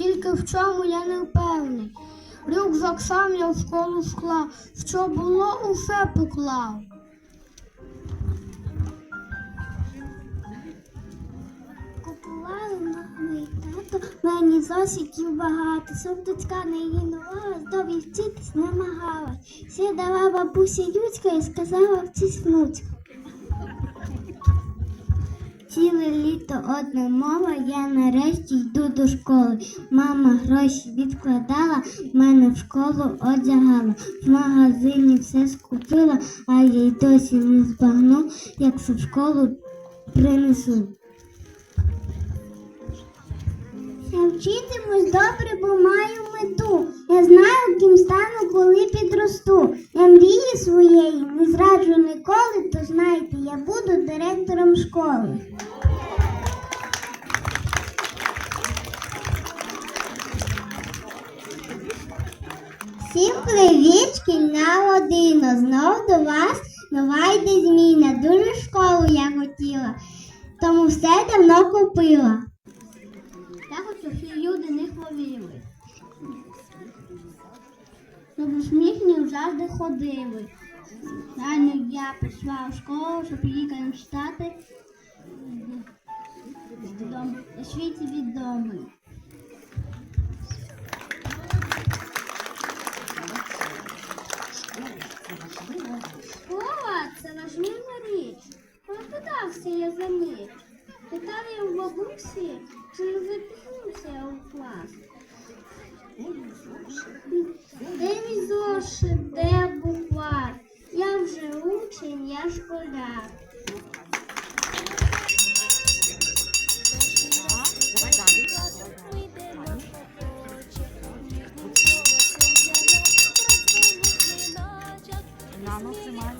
вчити, в чому я не впевнений. Рюкзак сам я в школу склав, що було, усе поклав. Купували мама і тато мені зосиків багато. Сундучка не лінувалась, добі вчитись намагалась. Сідала бабуся Юцька і сказала внучка. Ціле літо одна мова, я нарешті йду до школи. Мама гроші відкладала, мене в школу одягала. В магазині все скупила, а я й досі не збагну, як все в школу принесу. Я вчитимусь добре, бо маю мету. Я знаю, ким стану, коли підросту. Я мрії своєї не зраджу ніколи, то знайте, я буду директором школи. Всім привіт, шкільна родина. Знов до вас нова йде зміна. Дуже школу я хотіла, тому все давно купила. Щоб усміхні завжди ходили. Рано я пішла в школу, щоб лікарем стати дом- світі відомий. Школа це важлива річ. Прокидався я за ніч. Питав я у бабусі, чи не запізнився у клас. Де мій зошит, де буквар? Я вже учень, я школяр. Нано тримай.